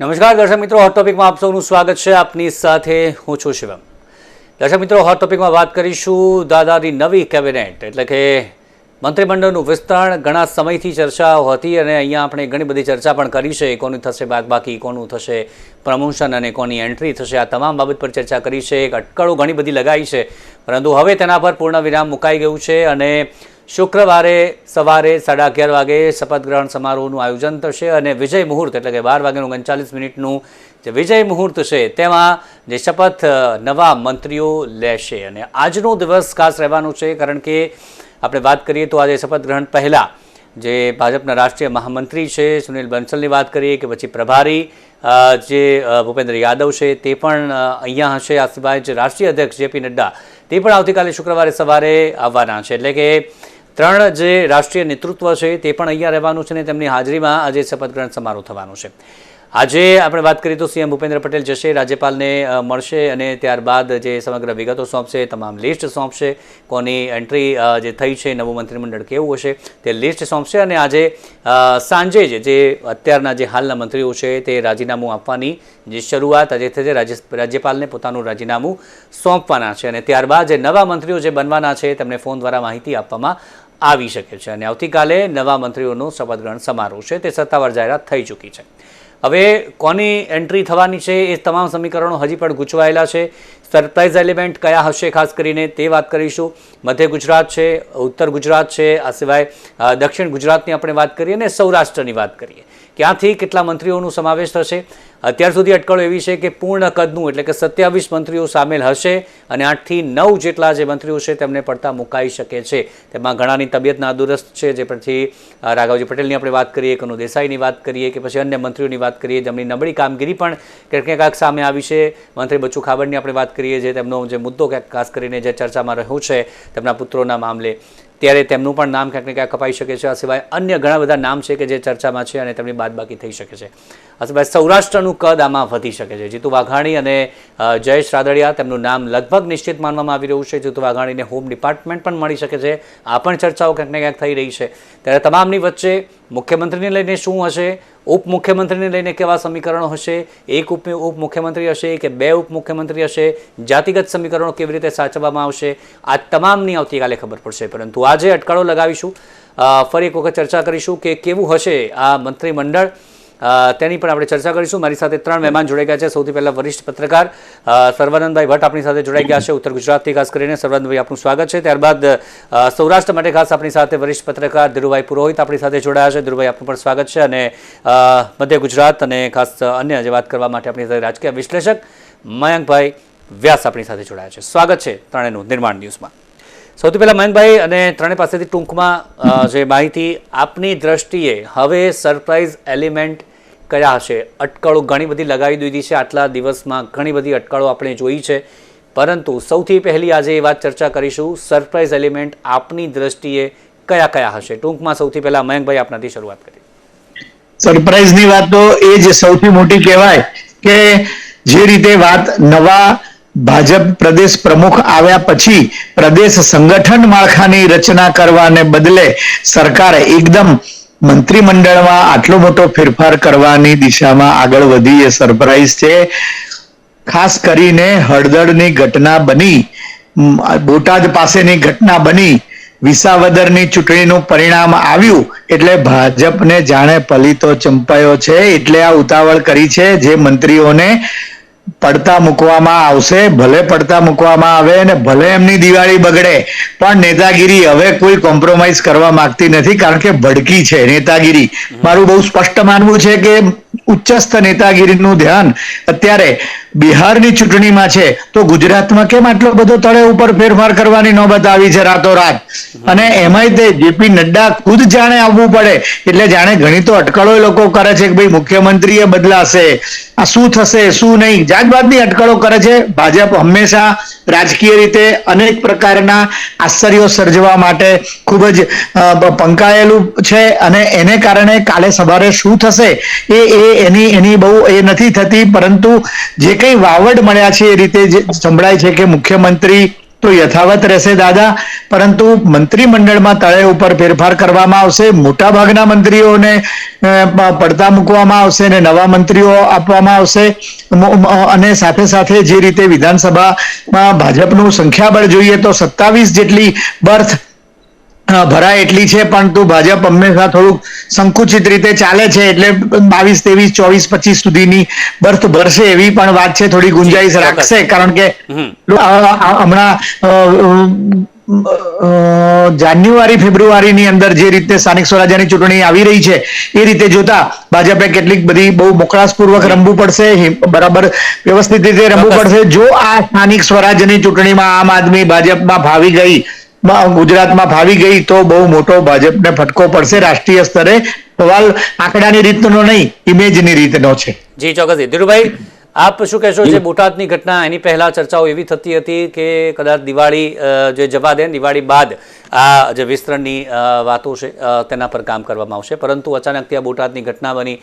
નમસ્કાર, દર્શક મિત્રો હોટ ટોપિકમાં આપ સૌનું સ્વાગત છે. આપની સાથે હું છું શિવમ. દર્શક મિત્રો હોટ ટોપિકમાં વાત કરીશું દાદાની નવી કેબિનેટ, એટલે કે મંત્રીમંડળનું વિસ્તરણ. ઘણા સમયથી ચર્ચાઓ હતી અને અહીંયા આપણે ઘણી બધી ચર્ચા પણ કરી છે. કોનું થશે બાકી કોનું થશે પ્રમોશન અને કોની એન્ટ્રી થશે, આ તમામ બાબત પર ચર્ચા કરી છે. એક અટકળો ઘણી બધી લગાઈ છે. પરંતુ હવે તેના પર પૂર્ણ વિરામ મુકાઈ ગયું છે અને શુક્રવારે સવારે સાડા અગિયાર વાગે શપથ ગ્રહણ સમારોહનું આયોજન થશે અને વિજય મુહૂર્ત એટલે કે બાર વાગ્યાનું ઓગણચાલીસ મિનિટનું જે વિજય મુહૂર્ત છે, તેમાં જે શપથ નવા મંત્રીઓ લેશે. અને આજનો દિવસ ખાસ રહેવાનો છે, કારણ કે આપણે વાત કરીએ તો આજે શપથ ગ્રહણ પહેલાં જે ભાજપના રાષ્ટ્રીય મહામંત્રી છે, સુનિલ બંસલની વાત કરીએ કે પછી પ્રભારી જે ભૂપેન્દ્ર યાદવ છે, તે પણ અહીંયા હશે. આ સિવાય જે રાષ્ટ્રીય અધ્યક્ષ જેપી નડ્ડા, તે પણ આવતીકાલે શુક્રવારે સવારે આવવાના છે. એટલે કે ત્રણ જે રાષ્ટ્રીય નેતૃત્વ છે તે પણ અહીંયા રહેવાનું છે અને તેમની હાજરીમાં આજે શપથ ગ્રહણ સમારોહ થવાનો છે. આજે આપણે વાત કરીએ તો સીએમ ભૂપેન્દ્ર પટેલ જશે, રાજ્યપાલને મળશે અને ત્યારબાદ જે સમગ્ર વિગતો સોંપશે, તમામ લિસ્ટ સોંપશે, કોની એન્ટ્રી જે થઈ છે, નવું મંત્રીમંડળ કેવું હશે, તે લિસ્ટ સોંપશે અને આજે સાંજે જ જે અત્યારના જે હાલના મંત્રીઓ છે તે રાજીનામું આપવાની જે શરૂઆત આજે થશે રાજ્યપાલને પોતાનું રાજીનામું સોંપવાના છે અને ત્યારબાદ જે નવા મંત્રીઓ જે બનવાના છે તેમને ફોન દ્વારા માહિતી આપવામાં આવી શકે છે અને આવતીકાલે નવા મંત્રીઓનો શપથ ગ્રહણ સમારોહ છે, તે સત્તાવાર જાહેરાત થઈ ચૂકી છે. હવે કોની એન્ટ્રી થવાની છે એ તમામ સમીકરણો હજી પણ ગૂંચવાયેલા છે. સરપ્રાઇઝ એલિમેન્ટ કયા હશે ખાસ કરીને તે વાત કરીશું. મધ્ય ગુજરાત છે, ઉત્તર ગુજરાત છે, આ સિવાય દક્ષિણ ગુજરાતની આપણે વાત કરીએ અને સૌરાષ્ટ્રની વાત કરીએ. ક્યાંથી કેટલા મંત્રીઓનો સમાવેશ થશે? અત્યાર સુધી અટકળો એવી છે કે પૂર્ણ કદનું, એટલે કે સત્યાવીસ મંત્રીઓ સામેલ હશે અને આઠથી નવ જેટલા જે મંત્રીઓ છે તેમને પડતા મુકાઈ શકે છે. તેમાં ઘણાની તબિયત નાદુરસ્ત છે, જે પછી રાઘવજી પટેલની આપણે વાત કરીએ, કનુ દેસાઈની વાત કરીએ, કે પછી અન્ય મંત્રીઓની વાત કરીએ, જેમની નબળી કામગીરી પણ ક્યાંક ક્યાંક સામે આવી છે. મંત્રી બચ્ચુ ખાબડની આપણે વાત કરીએ, જે તેમનો જે મુદ્દો ક્યાંક, ખાસ કરીને જે ચર્ચામાં રહ્યો છે, તેમના પુત્રોના મામલે. ત્યારે તેમનું પણ નામ ક્યાંક ને ક્યાંક કપાઈ શકે છે, આ સિવાય અન્ય ઘણા બધા નામ છે કે જે ચર્ચામાં છે અને તેમની બાદબાકી થઈ શકે છે. આ સિવાય સૌરાષ્ટ્રનું કદ આમાં વધી શકે છે. જીતુ વાઘાણી અને જયેશ રાદડિયા તેમનું નામ લગભગ નિશ્ચિત માનવામાં આવી રહ્યું છે. જીતુ વાઘાણીને હોમ ડિપાર્ટમેન્ટ પણ મળી શકે છે. આ પણ ચર્ચાઓ ક્યાંક ને ક્યાંક થઈ રહી છે. ત્યારે તમામની વચ્ચે મુખ્યમંત્રીને લઈને શું હશે? ઉપમુખ્યમંત્રીને લઈને કેવા સમીકરણો હશે? એક ઉપ, ઉપમુખ્યમંત્રી હશે કે બે ઉપમુખ્યમંત્રી હશે? જાતિગત સમીકરણો કેવી રીતે સાચવવામાં આવશે? આ તમામની આવતીકાલે ખબર પડશે. પરંતુ આજે અટકળો લગાવીશું. ફરી એક વખત ચર્ચા કરીશું કે કેવું હશે આ મંત્રીમંડળ? તેની પણ આપણે ચર્ચા કરીશું. મારી સાથે ત્રણ મહેમાન જોડાઈ ગયા છે. સૌથી પહેલા વરિષ્ઠ પત્રકાર સર્વાનંદભાઈ ભટ્ટ આપણી સાથે જોડાઈ ગયા છે ઉત્તર ગુજરાતથી, ખાસ કરીને સર્વાનંદભાઈ, આપનું સ્વાગત છે. ત્યારબાદ સૌરાષ્ટ્ર માટે ખાસ આપણી સાથે વરિષ્ઠ પત્રકાર ધીરુભાઈ પુરોહિત આપણી સાથે જોડાયા છે. ધીરુભાઈ, આપનું પણ સ્વાગત છે. અને મધ્ય ગુજરાત અને ખાસ અન્ય જે વાત કરવા માટે આપણી સાથે રાજકીય વિશ્લેષક મયંકભાઈ વ્યાસ આપણી સાથે જોડાયા છે. સ્વાગત છે ત્રણેયનું નિર્માણ ન્યૂઝમાં. સૌથી પહેલાં મયંકભાઈ અને ત્રણેય પાસેથી ટૂંકમાં જે માહિતી આપની દ્રષ્ટિએ હવે સરપ્રાઇઝ એલિમેન્ટ કયા હશે અટકળો ઘણી બધી લગાવી દીધી છે. આટલા દિવસમાં ઘણી બધી અટકળો આપણે જોઈ છે. પરંતુ સૌથી પહેલી આજે એ વાત ચર્ચા કરીશું સરપ્રાઇઝ એલિમેન્ટ આપની દ્રષ્ટિએ કયા કયા હશે? ટૂંકમાં સૌથી પહેલા મયંકભાઈ આપનાથી શરૂઆત કરી સરપ્રાઈઝની વાત તો એ જ સૌથી મોટી કહેવાય કે જે રીતે વાત નવા ભાજપ પ્રદેશ પ્રમુખ આવ્યા પછી પ્રદેશ સંગઠન માળખાની રચના કરવાને બદલે સરકારે એકદમ મંત્રીમંડળમાં આટલો મોટો ફેરફાર કરવાની દિશામાં આગળ વધી એ સરપ્રાઈઝ છે. ખાસ કરીને હળદરની ઘટના બની બોટાદ પાસેની ઘટના બની, વિસાવદરની ચૂંટણીનું પરિણામ આવ્યું, એટલે ભાજપને જાણે પલીતો ચંપાયો છે. એટલે આ ઉતાવળ કરી છે જે મંત્રીઓને પડતા મૂકવામાં આવશે, ભલે પડતા મૂકવામાં આવે અને ભલે એમની દિવાળી બગડે, પણ નેતાગીરી હવે કોઈ કોમ્પ્રોમાઇઝ કરવા માંગતી નથી કારણ કે ભડકી છે નેતાગીરી. મારું બહુ સ્પષ્ટ માનવું છે કે ઉચ્ચસ્થ નેતાગીરીનું ધ્યાન. અત્યારે બિહારની ચૂંટણીમાં છે, તો ગુજરાતમાં કેમ આટલો બધો તળે ઉપર ફેરફાર કરવાની નોબત આવી છે રાતોરાત અને એમાંય તે જેપી નડ્ડા ખુદ જાણે આવવું પડે, એટલે જાણે ઘણી તો અટકળો લોકો કરે છે કે ભાઈ મુખ્યમંત્રીએ બદલાશે. આ શું થશે, શું નહીં? જાતભાતની અટકળો કરે છે. ભાજપ હંમેશા રાજકીય રીતે અનેક પ્રકારના આશ્ચર્યો સર્જવા માટે ખૂબ જ પંકાયેલું છે અને એને કારણે કાલે સવારે શું થશે એ એ એની એની બહુ એ નથી થતી, પરંતુ જે કંઈ વાવડ મળ્યા છે એ રીતે સંભળાય છે કે મુખ્યમંત્રી તો યથાવત રહેશે દાદા, પરંતુ મંત્રીમંડળમાં તળે ઉપર ફેરફાર કરવામાં આવશે મોટા ભાગના મંત્રીઓને પડતા મૂકવામાં આવશે અને નવા મંત્રીઓ આપવામાં આવશે. અને સાથે સાથે જે રીતે વિધાનસભામાં ભાજપનું સંખ્યાબળ જોઈએ તો સત્તાવીસ જેટલી બર્થ ભરાય એટલી છે પરંતુ ભાજપ હંમેશા થોડુંક સંકુચિત રીતે ચાલે છે એટલે બાવીસ ત્રેવીસ ચોવીસ પચીસ સુધીની બર્થ ભરશે એવી પણ વાત છે થોડી ગુંજાઈશ રાખશે કારણ કે હમણાં જાન્યુઆરી ફેબ્રુઆરીની અંદર જે રીતે સ્થાનિક સ્વરાજ્યની ચૂંટણી આવી રહી છે એ રીતે જોતા ભાજપે કેટલીક બધી બહુ મોકળાશપૂર્વક રમવું પડશે બરાબર વ્યવસ્થિત રીતે રમવું પડશે. જો આ સ્થાનિક સ્વરાજ્યની ચૂંટણીમાં આમ આદમી ભાજપમાં ભાવી ગઈ ગુજરાતમાં ભાવી ગઈ તો બહુ મોટો ભાજપને ફટકો પડશે રાષ્ટ્રીય સ્તરે. સવાલ આંકડાની રીતનો નહીં ઇમેજની રીતનો છે. જી, ચોક્કસ. ધીરુભાઈ આપ શું કહેશો જે બોટાદની ઘટના એની પહેલા ચર્ચાઓ એવી થતી હતી કે કદાચ દિવાળી જે જવા દે દિવાળી બાદ આ જે વિસ્તરણની વાતો છે તેના પર કામ કરવામાં આવશે. પરંતુ અચાનક ત્યાં બોટાદની ઘટના બની.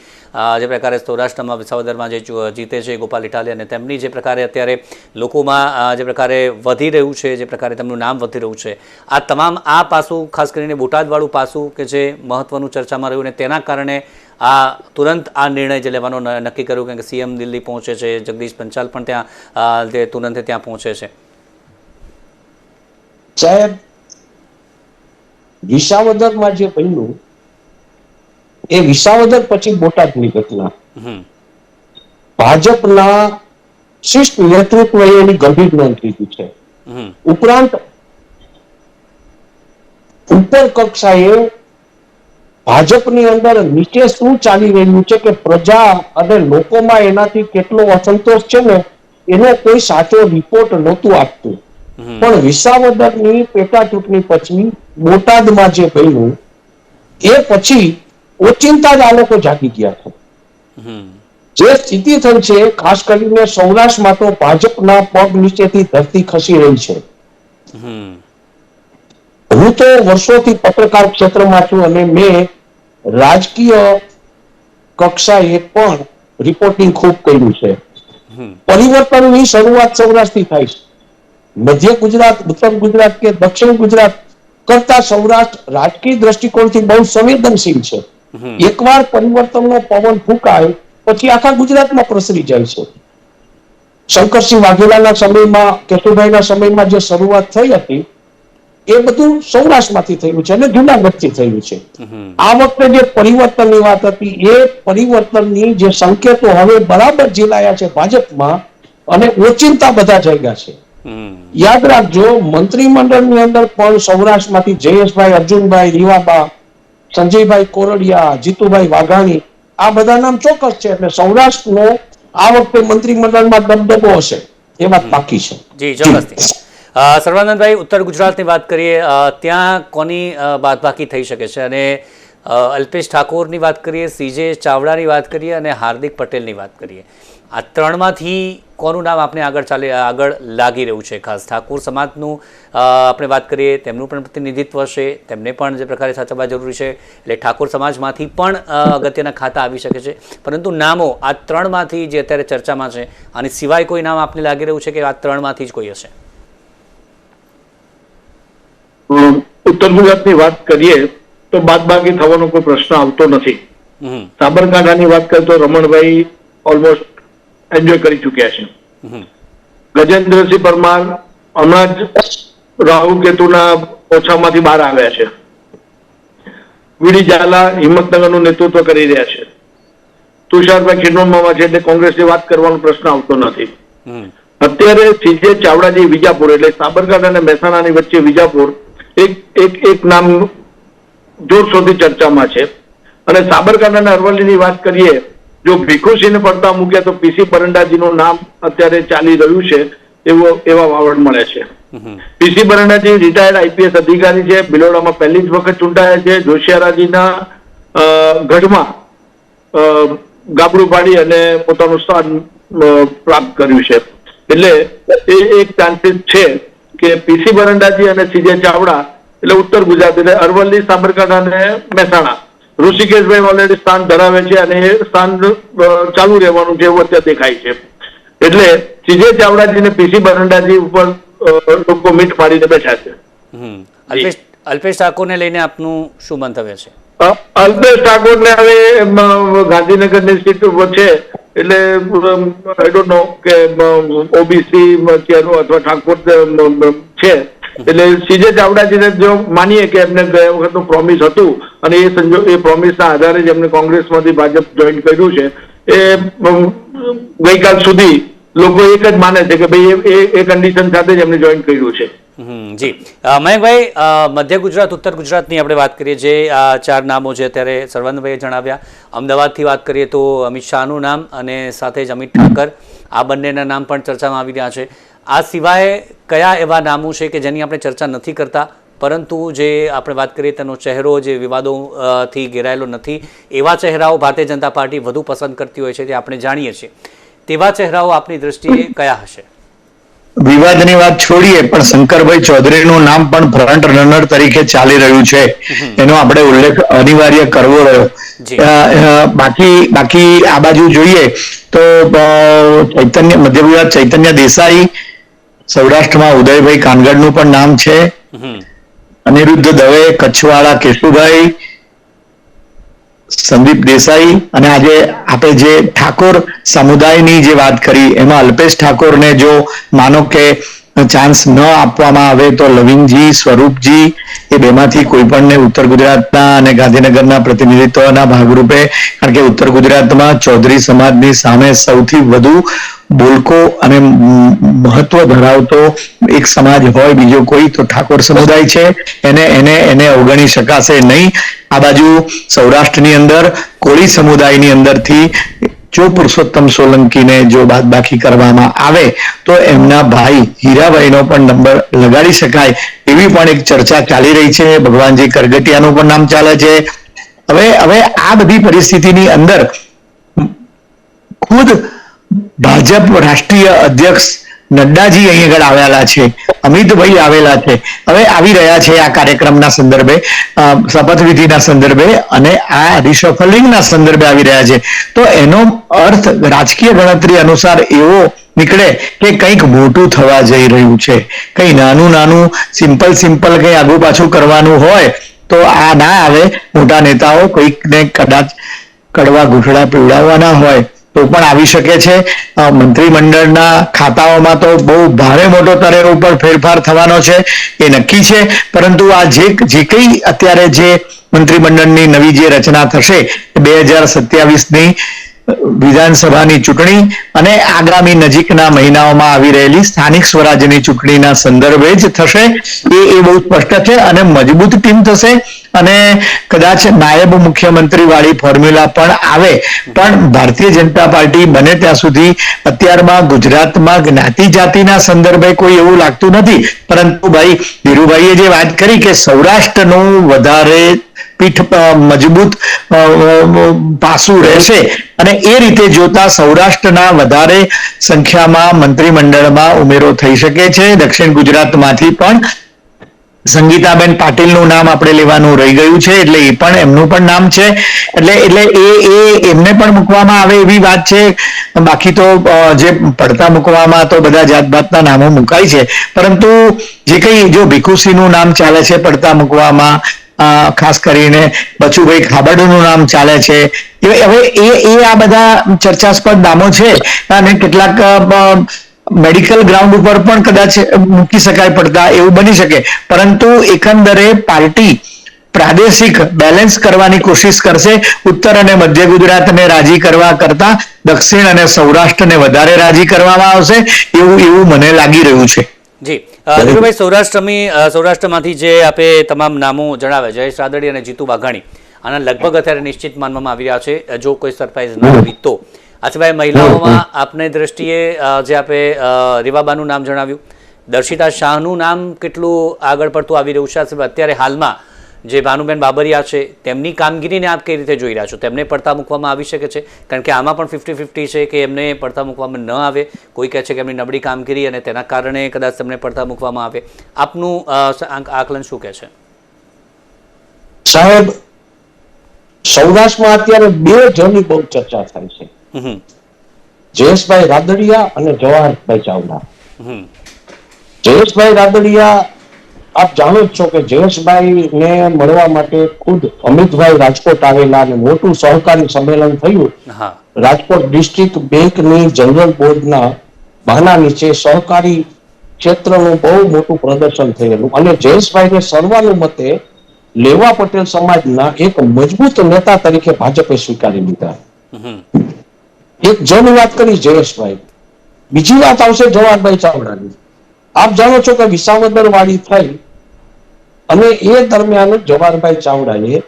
જે પ્રકારે સૌરાષ્ટ્રમાં વિસાવદરમાં જે જીતે છે ગોપાલ ઇટાલી અને તેમની જે પ્રકારે અત્યારે લોકોમાં જે પ્રકારે વધી રહ્યું છે જે પ્રકારે તેમનું નામ વધી રહ્યું છે. આ તમામ આ પાસું ખાસ કરીને બોટાદવાળું પાસું કે જે મહત્વનું ચર્ચામાં રહ્યું ને તેના કારણે આ તુરંત આ નિર્ણય જે લેવાનો નક્કી કર્યું કે સીએમ દિલ્હી પહોંચે છે જગદીશ પંચાલ પણ ત્યાં તે તુરંત ત્યાં પહોંચે છે. સાહેબ વિસાવદરમાં જે બન્યું એ વિસાવદર પછી બોટાદની ઘટના. ભાજપના શિષ્ટ નેતૃત્વ એની ગંભીર નોંધ લીધી છે. ઉપરાંત ઉપર કક્ષાએ ભાજપની અંદર નીચે શું ચાલી રહ્યું છે કે પ્રજા અને લોકોમાં એનાથી કેટલો અસંતોષ છે ને એનો કોઈ સાચો રિપોર્ટ નહોતું આપતું. પણ વિસાવદરની પેટા ચૂંટણી પછી બોટાદમાં જે બન્યું એ પછી ઓચિંતા જ આ લોકો જાગી ગયા છે. જે સ્થિતિ થઈ છે ખાસ કરીને સૌરાષ્ટ્રમાં તો ભાજપના પગ નીચેથી ધરતી ખસી રહી છે. હું તો વર્ષોથી પત્રકાર ક્ષેત્રમાં છું અને મેં રાજકીય કક્ષાએ પણ રિપોર્ટિંગ ખૂબ કર્યું છે. પરિવર્તનની શરૂઆત સૌરાષ્ટ્રથી થાય છે. મધ્ય ગુજરાત ઉત્તર ગુજરાત કે દક્ષિણ ગુજરાત કરતા સૌરાષ્ટ્ર રાજકીય દ્રષ્ટિકોણથી બહુ સંવેદનશીલ છે. એકવાર પરિવર્તનનો પવન ફૂંકાય પછી આખા ગુજરાતમાં પ્રસરી જાય છે. શંકરસિંહ વાઘેલાના સમયમાં કેશુભાઈના સમયમાં જે શરૂઆત થઈ હતી એ બધું સૌરાષ્ટ્રમાંથી થયેલું છે અને જુનાગઢથી થયેલું છે. આ વખતે જે પરિવર્તનની વાત હતી એ પરિવર્તનની જે સંકેતો હવે બરાબર ઝીલાયા છે ભાજપમાં અને ઓચિંતા બધા જાગ્યા છે. યાદ રાખજો મંત્રીમંડળની અંદર પણ સૌરાષ્ટ્રમાંથી જયેશભાઈ અર્જુનભાઈ રીવાબા સંજયભાઈ કોરડિયા જીતુભાઈ વાઘાણી આ બધા નામ ચોક્કસ છે એટલે સૌરાષ્ટ્રનો આ વખતે મંત્રીમંડળમાં દબદબો હશે. એ વાત પાકી છે. જી ચોક્કસથી અ, સર્વાનંદભાઈ, ઉત્તર ગુજરાતની વાત કરીએ ત્યાં કોની બાદબાકી થઈ શકે છે? અને અલ્પેશ ઠાકોરની વાત કરીએ, સીજે ચાવડાની વાત કરીએ, અને હાર્દિક પટેલની વાત કરીએ. આ ત્રણમાંથી કોનું નામ આપણે આગળ ચાલે, આગળ લાગી રહ્યું છે? ખાસ ઠાકોર સમાજનું આપણે વાત કરીએ, તેમનું પણ પ્રતિનિધિત્વ છે તેમને પણ જે પ્રકારે સાચવવા જરૂરી છે, એટલે ઠાકોર સમાજમાંથી પણ અગત્યના ખાતા આવી શકે છે. પરંતુ નામો, આ ત્રણમાંથી જે અત્યારે ચર્ચામાં છે, આની સિવાય કોઈ નામ આપને લાગી રહ્યું છે કે આ ત્રણમાંથી જ કોઈ હશે? ઉત્તર ગુજરાતની વાત કરીએ તો બાદબાકી થવાનો કોઈ પ્રશ્ન આવતો નથી. સાબરકાંઠાની વાત કરીએ તો રમણભાઈ ઓલમોસ્ટ એન્જોય કરી ચુક્યા છે. ગજેન્દ્રસિંહ પરમાર હમણાં જ રાહુ કેતુના ઓછામાંથી બહાર આવ્યા છે. વીડી ઝાલા હિંમતનગરનું નેતૃત્વ કરી રહ્યા છે. તુષારભાઈ ખીરનોમાં છે એટલે કોંગ્રેસની વાત કરવાનો પ્રશ્ન આવતો નથી. અત્યારે સીજે ચાવડાજી વિજાપુર એટલે સાબરકાંઠા અને મહેસાણાની વચ્ચે વિજાપુર એક એક એક નામ જોરશોરથી ચર્ચામાં છે. અને સાબરકાંઠા અને અરવલ્લીની વાત કરીએ જો ભીખુસિંહને પડતા મૂક્યા તો પીસી પરંડાજીનું નામ અત્યારે ચાલી રહ્યું છે એવો એવા વાવડ મળે છે. પીસી પરંડાજી રિટાયર્ડ આઈપીએસ અધિકારી છે બિલોડામાં પહેલી જ વખત ચૂંટાયા છે જોશિયારાજીના ગઢમાં ગાબડું પાડી અને પોતાનું સ્થાન પ્રાપ્ત કર્યું છે. એટલે એ એક ચાન્સીસ છે કે પીસી બરંડાજી અને સીજે ચાવડા એટલે ઉત્તર ગુજરાત એટલે અરવલ્લી સાબરકાંઠા અને મહેસાણા. ઋષિકેશભાઈ ઓલરેડી સ્થાન ધરાવે છે અને એ સ્થાન ચાલુ રહેવાનું છે એવું અત્યારે દેખાય છે. એટલે સીજે ચાવડાજી અને પીસી બરંડાજી ઉપર લોકો મીટ પાડીને બેઠા છે. અલ્પેશ અલ્પેશ ઠાકોરને લઈને આપનું શું મંતવ્ય છે? અલ્પેશ ઠાકોરને હવે ગાંધીનગરની સીટ છે. એટલે આઈ ડોન્ટ નો કે ઓબીસી ચેરો અથવા ઠાકોર છે. એટલે સીજે ચાવડાજીને જો માનીએ કે એમને ગયા વખતનું પ્રોમિસ હતું અને એ સંજોગ, એ પ્રોમિસના આધારે જ એમને કોંગ્રેસમાંથી ભાજપ જોઈન કર્યું છે, એ ગઈકાલ સુધી લોકો એક જ માને છે કે ભાઈ એ- એ કન્ડિશન સાથે જ એમને જોઈન કર્યું છે. જી. મયંકભાઈ મધ્ય ગુજરાત, ઉત્તર ગુજરાતની આપણે વાત કરીએ જે આ ચાર નામો છે અત્યારે સરવંદભાઈએ જણાવ્યા. અમદાવાદથી વાત કરીએ તો અમિત શાહનું નામ અને સાથે જ અમિત ઠાકર. આ બંનેના નામ પણ ચર્ચામાં આવી રહ્યા છે. આ સિવાય કયા એવા નામો છે કે જેની આપણે ચર્ચા નથી કરતા? પરંતુ જે આપણે વાત કરીએ તેનો ચહેરો, જે વિવાદોથી ઘેરાયેલો નથી, એવા ચહેરાઓ ભારતીય જનતા પાર્ટી વધુ પસંદ કરતી હોય છે તે આપણે જાણીએ છીએ. તેવા ચહેરાઓ આપની દ્રષ્ટિએ કયા હશે? વિવાદની વાત છોડીએ પણ શંકરભાઈ ચૌધરીનું નામ પણ ફ્રન્ટ રનર તરીકે ચાલી રહ્યું છે. એનો આપણે ઉલ્લેખ અનિવાર્ય કરવો રહ્યો. બાકી બાકી આ બાજુ જોઈએ તો ચૈતન્ય મધ્ય ગુજરાત ચૈતન્ય દેસાઈ સૌરાષ્ટ્રમાં ઉદયભાઈ કાનગડનું પણ નામ છે. અનિરુદ્ધ દવે કચ્છવાળા કેશુભાઈ સંદીપ દેસાઈ અને આજે આપણે જે ઠાકોર સમુદાયની જે વાત કરી, એમાં અલ્પેશ ઠાકોરને જો માનો કે ચાન્સ ન આપવામાં આવે તો લવિંગજી, સ્વરૂપજી એ બેમાંથી કોઈ પણને ઉત્તર ગુજરાતના અને ગાંધીનગરના પ્રતિનિધિત્વના ભાગરૂપે, કારણ કે ઉત્તર ગુજરાતમાં ચૌધરી સમાજની સામે સૌથી વધુ બોલકો અને મહત્વ ધરાવતો એક સમાજ હોય, બીજો કોઈ, તો ઠાકોર સમુદાય છે. એને એને એને અવગણી શકાશે નહીં. આ બાજુ સૌરાષ્ટ્રની અંદર, કોળી સમુદાયની અંદરથી જો પુરુષોત્તમ સોલંકીને જો બાદબાકી કરવામાં આવે, તો એમના ભાઈ હીરાભાઈનો પણ નંબર લગાડી શકાય એવી પણ એક ચર્ચા ચાલી રહી છે. ભગવાનજી કરગટિયાનું પણ નામ ચાલે છે. હવે હવે આ બધી પરિસ્થિતિની અંદર ખુદ ભાજપ રાષ્ટ્રીય અધ્યક્ષ નડ્ડાજી અહીં આગળ આવેલા છે, અમિતભાઈ આવેલા છે. હવે આવી રહ્યા છે આ કાર્યક્રમના સંદર્ભે શપથવિધિના સંદર્ભે અને આ રિશફલિંગના સંદર્ભે આવી રહ્યા છે. તો એનો અર્થ રાજકીય ગણતરી અનુસાર એવો નીકળે કે કંઈક મોટું થવા જઈ રહ્યું છે. કંઈ નાનું નાનું સિમ્પલ સિમ્પલ કંઈ આગુ પાછું કરવાનું હોય, તો આ ના આવે. મોટા નેતાઓ કોઈકને કદાચ કડવા ઘૂંટડા પીવડાવવાના હોય તો પણ આવી શકે છે. મંત્રીમંડળના ખાતાઓમાં તો બહુ ભારે મોટો તરેર ઉપર ફેરફાર થવાનો છે, એ નક્કી છે. પરંતુ આ જે જે કંઈ અત્યારે જે મંત્રીમંડળની નવી જે રચના થશે બે હજાર સત્યાવીસની વિધાનસભાની ચૂંટણી અને આગામી નજીકના મહિનાઓમાં આવી રહેલી સ્થાનિક સ્વરાજ્યની ચૂંટણીના સંદર્ભે જ થશે. એ એ બહુ સ્પષ્ટ છે અને મજબૂત ટીમ થશે. અને કદાચ નાયબ મુખ્યમંત્રી વાળી ફોર્મ્યુલા પણ આવે. પણ ભારતીય જનતા પાર્ટી બને ત્યાં સુધી અત્યારમાં ગુજરાતમાં જ્ઞાતિ જાતિના સંદર્ભે કોઈ એવું લાગતું નથી. પરંતુ ભાઈ ધીરુભાઈએ જે વાત કરી કે સૌરાષ્ટ્રનું વધારે પીઠ મજબૂત પાસું રહેશે. અને એ રીતે જોતા સૌરાષ્ટ્રના વધારે સંખ્યામાં મંત્રીમંડળમાં ઉમેરો થઈ શકે છે. દક્ષિણ ગુજરાતમાંથી પણ સંગીતાબેન પાટીલનું નામ આપણે લેવાનું રહી ગયું છે, એટલે એ પણ એમનું પણ નામ છે. એટલે એટલે એ એ, એમને પણ મૂકવામાં આવે એવી વાત છે. બાકી તો જે પડતા મૂકવામાં તો બધા જાતભાતના નામો મુકાય છે. પરંતુ જે કંઈ જો ભીખુસિંહનું નામ ચાલે છે પડતા મૂકવામાં ખાસ કરીને બચુભાઈ ખાબડનું નામ ચાલે છે. હવે એ એ આ બધા ચર્ચાસ્પદ નામો છે અને કેટલાક મેડિકલ ગ્રાઉન્ડ ઉપર પણ કદાચ મૂકી શકાય પડતા એવું બની શકે. પરંતુ એકંદરે પાર્ટી પ્રાદેશિક બેલેન્સ કરવાની કોશિશ કરશે. ઉત્તર અને મધ્ય ગુજરાતને રાજી કરવા કરતા દક્ષિણ અને સૌરાષ્ટ્રને વધારે રાજી કરવામાં આવશે. એવું એવું મને લાગી રહ્યું છે. જી. ધીરુભાઈ સૌરાષ્ટ્રમી સૌરાષ્ટ્રમાંથી જે આપે તમામ નામો જણાવ્યા જયેશ રાદડી અને જીતુ વાઘાણી આના લગભગ અત્યારે નિશ્ચિત માનવામાં આવી રહ્યા છે. જો કોઈ સરપ્રાઈઝ ન આવી તો. આ સિવાય મહિલાઓમાં આપને દ્રષ્ટિએ જે આપે રીવાબાનું નામ જણાવ્યું. દર્શિતા શાહનું નામ કેટલું આગળ પડતું આવી રહ્યું છે. અત્યારે હાલમાં જે ભાનુબેન બાબરિયા છે તેમની કામગીરીને આપ કઈ રીતે જોઈ રહ્યા છો? તેમને પડતા મૂકવામાં આવી શકે છે? કારણ કે આમાં પણ ફિફ્ટી ફિફ્ટી છે કે એમને પડતા મૂકવામાં ન આવે. કોઈ કહે છે કે એમની નબળી કામગીરી અને તેના કારણે કદાચ તેમને પડતા મૂકવામાં આવે. આપનું આકલન શું કહે છે? સાહેબ સૌરાષ્ટ્રમાં અત્યારે બે જણની બહુ ચર્ચા થાય છે. જયેશભાઈ રાદડિયા અને જવાહરભાઈ ચાવડા. જયેશભાઈ રાદડિયા આપ જાણો જ છો કે જયેશભાઈ ને મળવા માટે ખુદ અમિતભાઈ રાજકોટ આવેલા અને મોટું સહકારી સંમેલન થયું. રાજકોટ ડિસ્ટ્રિક્ટ બેંકની જનરલ બોર્ડના બહાના નીચે સહકારી ક્ષેત્રનું બહુ મોટું પ્રદર્શન થયેલું. અને જયેશભાઈને સર્વાનુમતે લેવા પટેલ સમાજના એક મજબૂત નેતા તરીકે ભાજપે સ્વીકારી લીધા. એક જન વાત કરી જયેશભાઈ. બીજી વાત આવશે જવાહરભાઈ ચાવડાની. આપ જાણો છો કે વિસાવદર વાળી થઈ અને એ દરમિયાન જવાહરભાઈ ચાવડાએ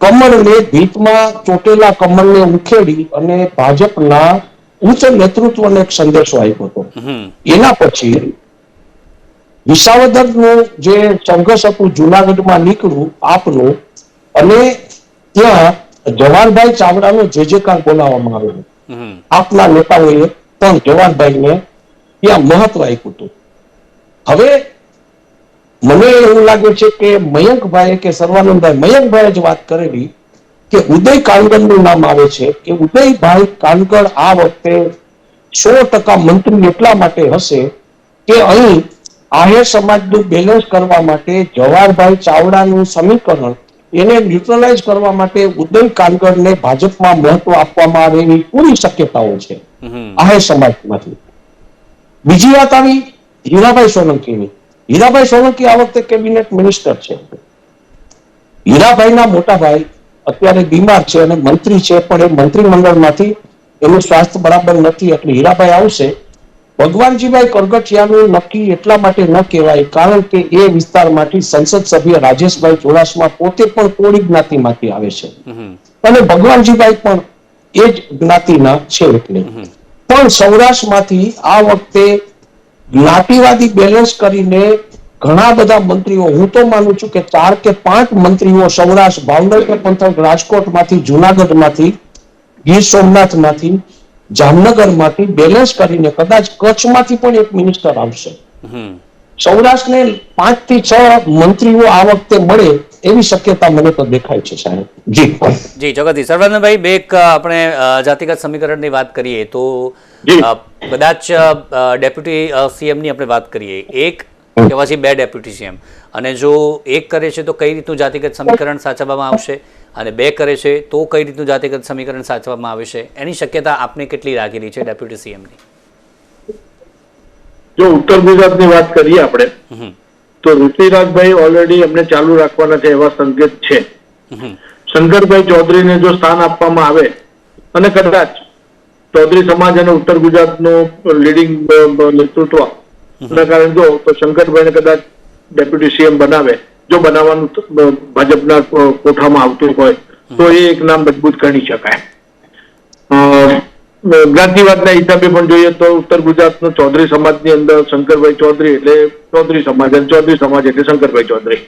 કમળને ભીતમાં ચોટેલા કમળને ઉખેડી અને ભાજપના ઉચ્ચ નેતૃત્વને એક સંદેશો આપ્યો હતો. એના પછી વિસાવદરનું જે સંઘર્ષ હતું જુનાગઢમાં નીકળ્યું આપનું અને ત્યાં જવાહરભાઈ ચાવડાનો જે જે કાર બોલાવવામાં આવ્યો આપના નેતાઓએ પણ જવાહરભાઈને ત્યાં મહત્વ આપ્યું હતું. હવે મને એવું લાગે છે કે મયંકભાઈ કે સર્વાનંદભાઈ મયંકભાઈ જ વાત કરેલી કે ઉદય કાનગડનું નામ આવે છે કે ઉદયભાઈ કાનગર આ વખતે સો ટકા મંત્રી એટલા માટે હશે કે અહીં આહિર સમાજનું બેલેન્સ કરવા માટે જવાહરભાઈ ચાવડાનું સમીકરણ એને ન્યુટ્રલાઇઝ કરવા માટે ઉદય કાનગડને ભાજપમાં મહત્વ આપવામાં આવે એવી પૂરી શક્યતાઓ છે. હમ. સમાજમાંથી. બીજી વાત આવી હીરાભાઈ સોલંકીની. હીરાભાઈ સોલંકી આ વખતે કેબિનેટ મિનિસ્ટર છે. હીરાભાઈના મોટા ભાઈ અત્યારે બીમાર છે અને મંત્રી છે પણ એ મંત્રીમંડળમાંથી એનું સ્વાસ્થ્ય બરાબર નથી એટલે હીરાભાઈ આવશે. ભગવાનજીભાઈ કરગઠિયાનું નક્કી એટલા માટે ન કહેવાય કારણ કે એ વિસ્તારમાંથી સંસદ સભ્ય રાજેશભાઈ ચુડાસમા પોતે પણ કોળી જ્ઞાતિમાંથી આવે છે. અને ભગવાનજીભાઈ પણ એ જ જ્ઞાતિના છે એટલે. પણ સૌરાષ્ટ્રમાંથી આ વખતે જ્ઞાતિવાદી બેલેન્સ કરીને ઘણા બધા મંત્રીઓ હું તો માનું છું કે ચાર કે પાંચ મંત્રીઓ સૌરાષ્ટ્ર ભાવનગર પંથક રાજકોટમાંથી જુનાગઢમાંથી ગીર સોમનાથમાંથી જામનગરમાંથી બેલેન્સ કરીને કદાચ કચ્છમાંથી પણ એક મિનિસ્ટર આવશે. સૌરાષ્ટ્રને પાંચથી છ મંત્રીઓ આ વખતે મળે એવી શક્યતા મને તો દેખાય છે સાહેબ. જી. જી જગતજી સર્વાનંદભાઈ બે આપણે જાતિગત સમીકરણની વાત કરીએ તો કદાચ ડેપ્યુટી સીએમની આપણે વાત કરીએ. એક કે પછી બે ડેપ્યુટી સીએમ. અને જો એક કરે છે તો કઈ રીતનું જાતિગત સમીકરણ સાચવવામાં આવશે? અને બે કરે છે તો કઈ રીતનું જાતિગત સમીકરણ સાચવવામાં આવે છે એની શક્યતા આપને કેટલી રાખેલી છે ડેપ્યુટી સીએમની? જો ઉત્તર ગુજરાતની વાત કરીએ આપણે તો ઋષિરાજભાઈ ઓલરેડી એમને ચાલુ રાખવાના છે એવા સંકેત છે. શંકરભાઈ ચૌધરીને જો સ્થાન આપવામાં આવે અને કદાચ ચૌધરી સમાજ અને ઉત્તર ગુજરાતનું લીડિંગ નેતૃત્વ કારણ કારણે જો તો શંકરભાઈને કદાચ ડેપ્યુટી સીએમ બનાવે. જો બનાવવાનું ભાજપના કોઠામાં આવતું હોય તો એ એક નામ મજબૂત ગણી શકાય. જ્ઞાતિવાદના હિસાબે પણ જોઈએ તો ઉત્તર ગુજરાતનો ચૌધરી સમાજની અંદર શંકરભાઈ ચૌધરી એટલે ચૌધરી સમાજ અને ચૌધરી સમાજ એટલે શંકરભાઈ ચૌધરી.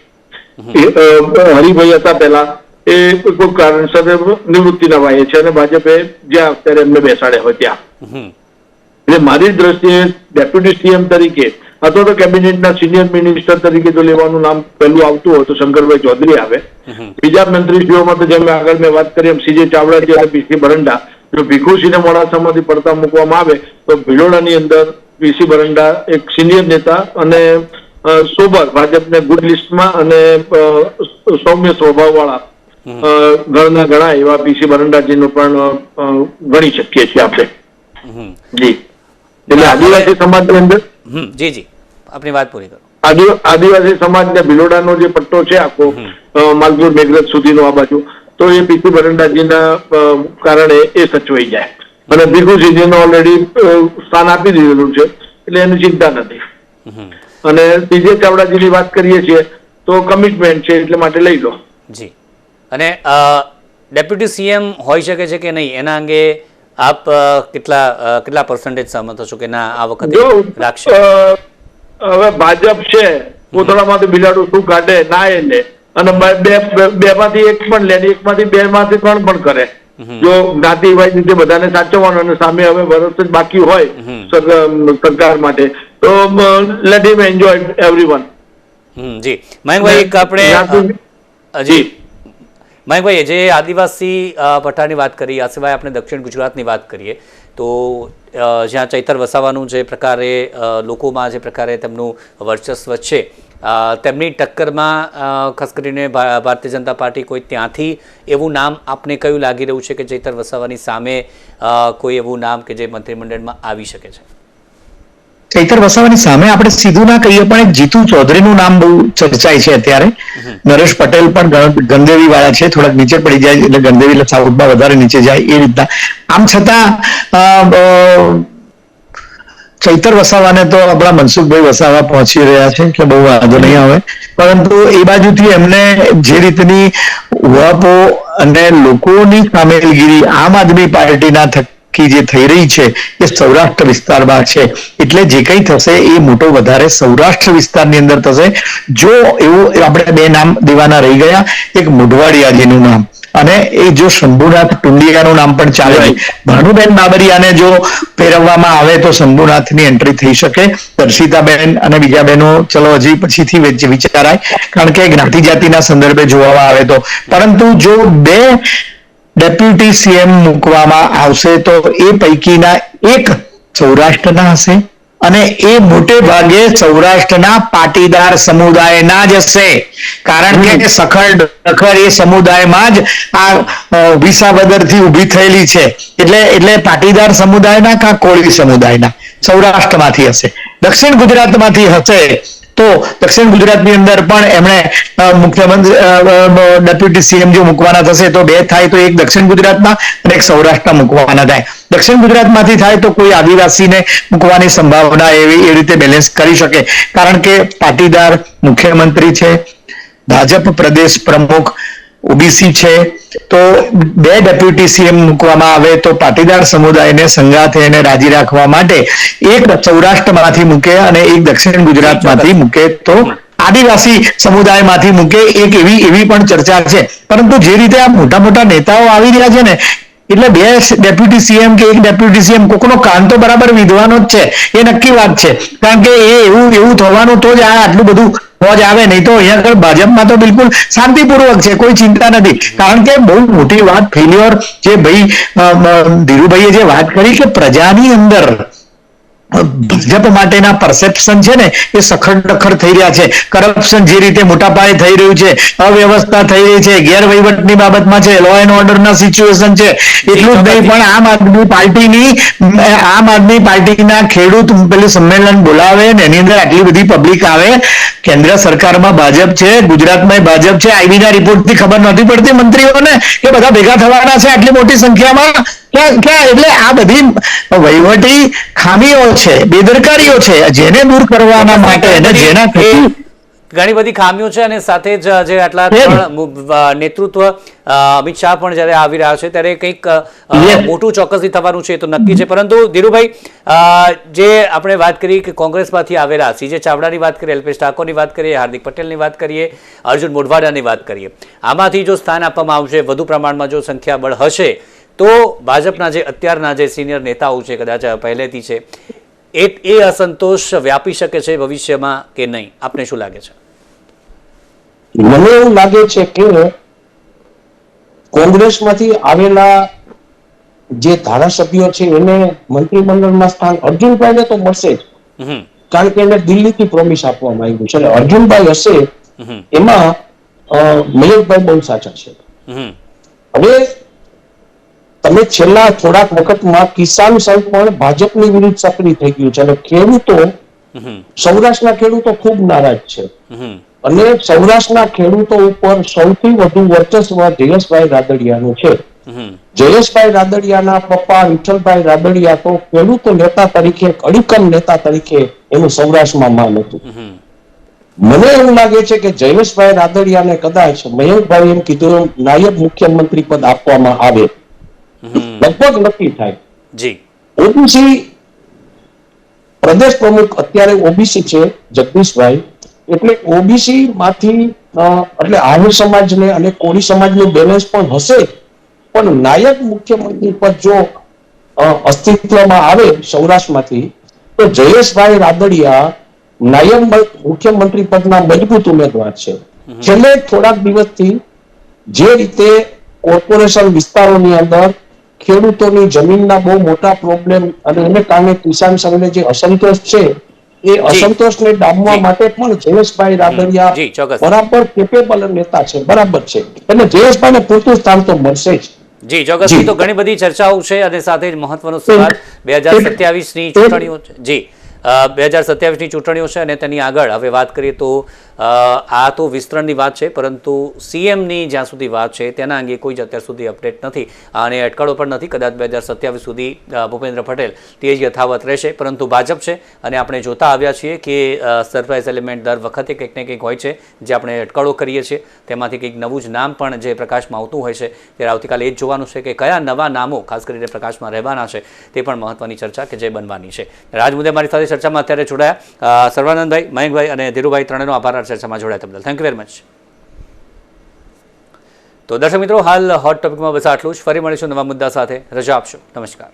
હરિભાઈ હતા પહેલા. એ કોઈ કારણસર નિવૃત્તિના વાયે છે અને ભાજપે જ્યાં અત્યારે એમને બેસાડ્યા હોય ત્યાં. એટલે મારી દ્રષ્ટિએ ડેપ્યુટી સીએમ તરીકે અથવા તો કેબિનેટના સિનિયર મિનિસ્ટર તરીકે જો લેવાનું નામ પહેલું આવતું હોય તો શંકરભાઈ ચૌધરી આવે. બીજા મંત્રીશ્રીઓમાં તો જેમ આગળ મેં વાત કરી એમ સીજે ચાવડાજી અને પીસી બરંડા જો ભીખુસિંહને મોડાસામાંથી પડતા મૂકવામાં આવે તો ભિલોડાની અંદર પીસી બરંડા એક સિનિયર નેતા અને સોબર ભાજપને ગુડ લિસ્ટમાં અને સૌમ્ય સ્વભાવવાળા ઘણા ઘણા એવા પીસી બરંડાજીનું પણ ગણી શકીએ છીએ આપણે. જી. એટલે આદિવાસી સમાજની અંદર? જી જી. આપની વાત પૂરી કરો. આદિ- આદિવાસી સમાજને ભિલોડાનો જે પટ્ટો છે આખો માલપુર મેઘરજ સુધીનો આ બાજુ તો એ પીસી ભરંડાજીના કારણે એ સચવાઈ જાય. અને ભીખુસિંહજીને ઓલરેડી સ્થાન આપી દીધેલું છે એટલે એની ચિંતા નથી. અને સીજે ચાવડાજીની વાત કરીએ છીએ તો કમિટમેન્ટ છે એટલે માટે લઈ લો. જી. અને ડેપ્યુટી સીએમ હોઈ શકે છે કે નહીં? એના અંગે આપ કેટલા કેટલા પર્સન્ટેજ સહમત હશો કે ના આ વખતે રાખશે? હવે ભાજપ છે પોતળામાંથી બિલાડું શું કાઢે ના એ લે. અને બે બે માંથી એક પણ લે એક માંથી બે માંથી ત્રણ પણ કરે. જો જ્ઞાતિવાદ રીતે બધાને સાચવવાનું અને સામે હવે વર્ષ જ બાકી હોય સરકાર માટે. તો લેટ હિમ એન્જોય એવરીવન જી. મયંકભાઈ એક આપણે જી. મયંકભાઈ જે આદિવાસી પઠાણની વાત કરી આ સિવાય આપણે દક્ષિણ ગુજરાતની વાત કરીએ તો જ્યાં ચૈતર વસાવાનું જે પ્રકારે લોકોમાં જે પ્રકારે તેમનું વર્ચસ્વ છે તેમની ટક્કરમાં ખાસ કરીને ભારતીય જનતા પાર્ટી કોઈ ત્યાંથી એવું નામ આપને કયું લાગી રહ્યું છે કે ચૈતર વસાવાની સામે કોઈ એવું નામ કે જે મંત્રીમંડળમાં આવી શકે છે? ચૈતર વસાવાની સામે આપણે સીધું ના કહીએ પણ એક જીતુ ચૌધરીનું નામ બહુ ચર્ચાય છે અત્યારે. નરેશ પટેલ પણ ગંદેવી વાળા છે થોડાક નીચે પડી જાય એટલે ગંદેવી સાઉથમાં વધારે નીચે જાય એ રીતના. આમ છતાં ચૈતર વસાવાને તો આપણા મનસુખભાઈ વસાવા પહોંચી રહ્યા છે, એટલે બહુ વાંધો નહીં આવે. પરંતુ એ બાજુથી એમને જે રીતની વપો અને લોકોની સામેલગીરી આમ આદમી પાર્ટીના થકી જે થઈ રહી છે એ સૌરાષ્ટ્ર વિસ્તારમાં છે. એટલે જે કંઈ થશે એ મોટો વધારે સૌરાષ્ટ્ર વિસ્તારની અંદર થશે. જો એવું આપણે બે નામ દેવાના રહી ગયા એક મુઢવાડિયાજીનું નામ અને એ જો શંભુનાથ ટુંડિયાનું નામ પણ ચાલે ભાનુબેન બાબરિયાને જો ફેરવવામાં આવે તો શંભુનાથની એન્ટ્રી થઈ શકે. દર્શિતાબેન અને બીજા બહેનો ચલો હજી પછીથી વિચ- વિચારાય. કારણ કે જ્ઞાતિ જાતિના સંદર્ભે જોવામાં આવે તો. પરંતુ જો બે ડેપ્યુટી સીએમ મૂકવામાં આવશે તો એ પૈકીના એક સૌરાષ્ટ્રના હશે અને એ મોટે ભાગે સૌરાષ્ટ્રના પાટીદાર સમુદાયના જ હશે. કારણ કે સખર ડખર એ સમુદાયમાં જ આ વિસાવદરથી ઊભી થયેલી છે. એટલે એટલે પાટીદાર સમુદાયના કા કોળી સમુદાયના? સૌરાષ્ટ્રમાંથી હશે. દક્ષિણ ગુજરાતમાંથી હશે. તો દક્ષિણ ગુજરાતની અંદર પણ એમણે મુખ્યમંત્રી ડેપ્યુટી સીએમ જો મૂકવાના થશે, તો બે થાય તો એક દક્ષિણ ગુજરાતમાં અને એક સૌરાષ્ટ્રમાં મૂકવાના થાય. દક્ષિણ ગુજરાતમાંથી થાય તો કોઈ આદિવાસીને મૂકવાની સંભાવના એવી, એ રીતે બેલેન્સ કરી શકે. કારણ કે પાટીદાર મુખ્યમંત્રી છે, ભાજપ પ્રદેશ પ્રમુખ ઓબીસી છે. તો બે ડેપ્યુટી સીએમ મૂકવામાં આવે તો પાટીદાર સમુદાયને સંગાથે એને રાજી રાખવા માટે એક સૌરાષ્ટ્રમાંથી મૂકે અને એક દક્ષિણ ગુજરાતમાંથી મૂકે તો આદિવાસી સમુદાયમાંથી મૂકે એક એવી એવી પણ ચર્ચા છે. પરંતુ જે રીતે આ મોટા મોટા નેતાઓ આવી રહ્યા છે ને, એટલે બે ડેપ્યુટી સીએમ કે એક ડેપ્યુટી સીએમ કોકનો કાન તો બરાબર વિધવાનો જ છે. એ નક્કી વાત છે. કારણ કે એ એવું એવું થવાનું તો જ આ આટલું બધું મોજ આવે નહીં તો અહીંયા આગળ ભાજપમાં તો બિલકુલ શાંતિપૂર્વક છે, કોઈ ચિંતા નથી. કારણ કે બહુ મોટી વાત ફેલ્યોર જે ભાઈ ધીરુભાઈએ જે વાત કરી કે પ્રજાની અંદર ભાજપ માટેના પરસેપ્શન છે ને, એ સખડ ડખર થઈ રહ્યા છે. કરપ્શન જે રીતે મોટા પાયે થઈ રહ્યું છે, અવ્યવસ્થા થઈ રહી છે, ગેરવહીવટની બાબતમાં છે લો એન્ડ ઓર્ડરના સિચ્યુએશન છે. એટલું જ નહીં, પણ આમ આદમી પાર્ટીની, આમ આદમી પાર્ટીના ખેડૂત પેલું સંમેલન બોલાવે ને, એની અંદર આટલી બધી પબ્લિક આવે. કેન્દ્ર સરકારમાં ભાજપ છે, ગુજરાતમાં ભાજપ છે, આઈબીના રિપોર્ટથી ખબર નથી પડતી મંત્રીઓને કે બધા ભેગા થવાના છે આટલી મોટી સંખ્યામાં. ક્યાં, એટલે આ બધી વહીવટી ખામીઓ છે બેદરકારીઓ છે જેને દૂર કરવાના માટે અને જેના ઘણી બધી ખામીઓ છે અને સાથે જ જે આટલા નેતૃત્વ અમિત શાહ પણ જ્યારે આવી રહ્યા છે ત્યારે કંઈક મોટું ચોક્કસથી થવાનું છે એ તો નક્કી છે. પરંતુ ધીરુભાઈ જે આપણે વાત કરી કે કોંગ્રેસમાંથી આવેલા સીજે ચાવડાની વાત કરીએ અલ્પેશ ઠાકોરની વાત કરીએ હાર્દિક પટેલની વાત કરીએ અર્જુન મોઢવાડાની વાત કરીએ આમાંથી જો સ્થાન આપવામાં આવશે વધુ પ્રમાણમાં જો સંખ્યાબળ હશે તો ભાજપના જે અત્યારના જે સિનિયર નેતાઓ છે કદાચ પહેલેથી છે એ એ અસંતોષ વ્યાપી શકે છે ભવિષ્યમાં કે નહીં? આપને શું લાગે છે? મને એવું લાગે છે કે કોંગ્રેસમાંથી આવેલા જે ધારાસભ્યો છે એને મંત્રીમંડળમાં સ્થાન અર્જુનભાઈને તો મળશે જ. હમ. કારણ કે એને દિલ્હીથી પ્રોમિસ આપવામાં આવ્યું છે. અને અર્જુનભાઈ હશે એમાં મયંકભાઈ બહુ સાચા છે. હમ. હવે તમે છેલ્લા થોડાક વખતમાં કિસાન સંઘ પણ ભાજપની વિરુદ્ધ સક્રિય થઈ ગયું છે. અને ખેડૂતો સૌરાષ્ટ્રના ખેડૂતો ખૂબ નારાજ છે. અને સૌરાષ્ટ્રના ખેડૂતો ઉપર સૌથી વધુ વર્ચસ્વ જયેશભાઈ રાદડિયાનું છે. જયેશભાઈ રાદડિયાના પપ્પા વિઠ્ઠલભાઈ રાદડિયા તો ખેડૂતો નેતા તરીકે અડીકમ નેતા તરીકે એનું સૌરાષ્ટ્રમાં માન હતું. મને એવું લાગે છે કે જયેશભાઈ રાદડિયાને કદાચ મયંકભાઈ એમ કીધું નાયબ મુખ્યમંત્રી પદ આપવામાં આવે. લગભગ નક્કી થાય. જી. ઓબીસી પ્રદેશ પ્રમુખ અત્યારે ઓબીસી છે જગદીશભાઈ. એટલે ઓબીસી માંથી એટલે આહિર સમાજને અને કોળી સમાજનું બેલેન્સ પણ હશે પણ નાયક મુખ્યમંત્રી પદ જો અસ્તિત્વમાં આવે સૌરાષ્ટ્રમાંથી તો જયેશભાઈ રાદડિયા નાયબ મુખ્યમંત્રી પદના મજબૂત ઉમેદવાર છે. છેલ્લે થોડાક દિવસથી જે રીતે કોર્પોરેશન વિસ્તારોની અંદર ખેડૂતોની જમીનના બહુ મોટા પ્રોબ્લેમ અને એને કારણે કિસાન સંઘને જે અસંતોષ છે એ અસંતોષને ડામવા માટે પણ જયેશભાઈ રાદડિયા બરાબર કેપેબલ નેતા છે બરાબર છે. એટલે જયેશભાઈને પૂરતું સ્થાન તો મળશે જ. જી ચોક્કસ તો ઘણી બધી ચર્ચાઓ છે અને સાથે જ મહત્વનો સવાલ બે હજાર સત્યાવીસની ચૂંટણીઓ છે. જી. બે હજાર સત્યાવીસની ચૂંટણીઓ છે અને તેની આગળ હવે વાત કરીએ તો આ તો વિસ્તરણની વાત છે, પરંતુ સીએમની જ્યાં સુધી વાત છે, તેના અંગે કોઈ જ અત્યાર સુધી અપડેટ નથી. અને અટકળો પણ નથી, કદાચ બે હજાર સત્યાવીસ સુધી ભૂપેન્દ્ર પટેલ તે જ યથાવત રહેશે, પરંતુ ભાજપ છે. અને આપણે જોતા આવ્યા છીએ કે સરપ્રાઇઝ એલિમેન્ટ દર વખતે કંઈક ને કંઈક હોય છે, જે આપણે અટકળો કરીએ છીએ. તેમાંથી કંઈક નવું જ નામ પણ જે પ્રકાશમાં આવતું હોય છે, ત્યારે આવતીકાલે એ જ જોવાનું છે કે કયા નવા નામો, ખાસ કરીને પ્રકાશમાં રહેવાના છે, તે પણ મહત્વની ચર્ચા કે જે બનવાની છે. રાજ મુદ્દે મારી સાથે ચર્ચામાં અત્યારે જોડાયા. સર્વાનંદભાઈ, મયંકભાઈ અને ધીરુભાઈ ત્રણેયનો આભાર આ ચર્ચામાં જોડાયા તે થેન્ક યુ વેરી મચ તો દર્શક મિત્રો, હાલ હોટ ટોપિકમાં બસ આટલું જ. ફરી મળીશું નવા મુદ્દા સાથે. રજા આપશો. નમસ્કાર.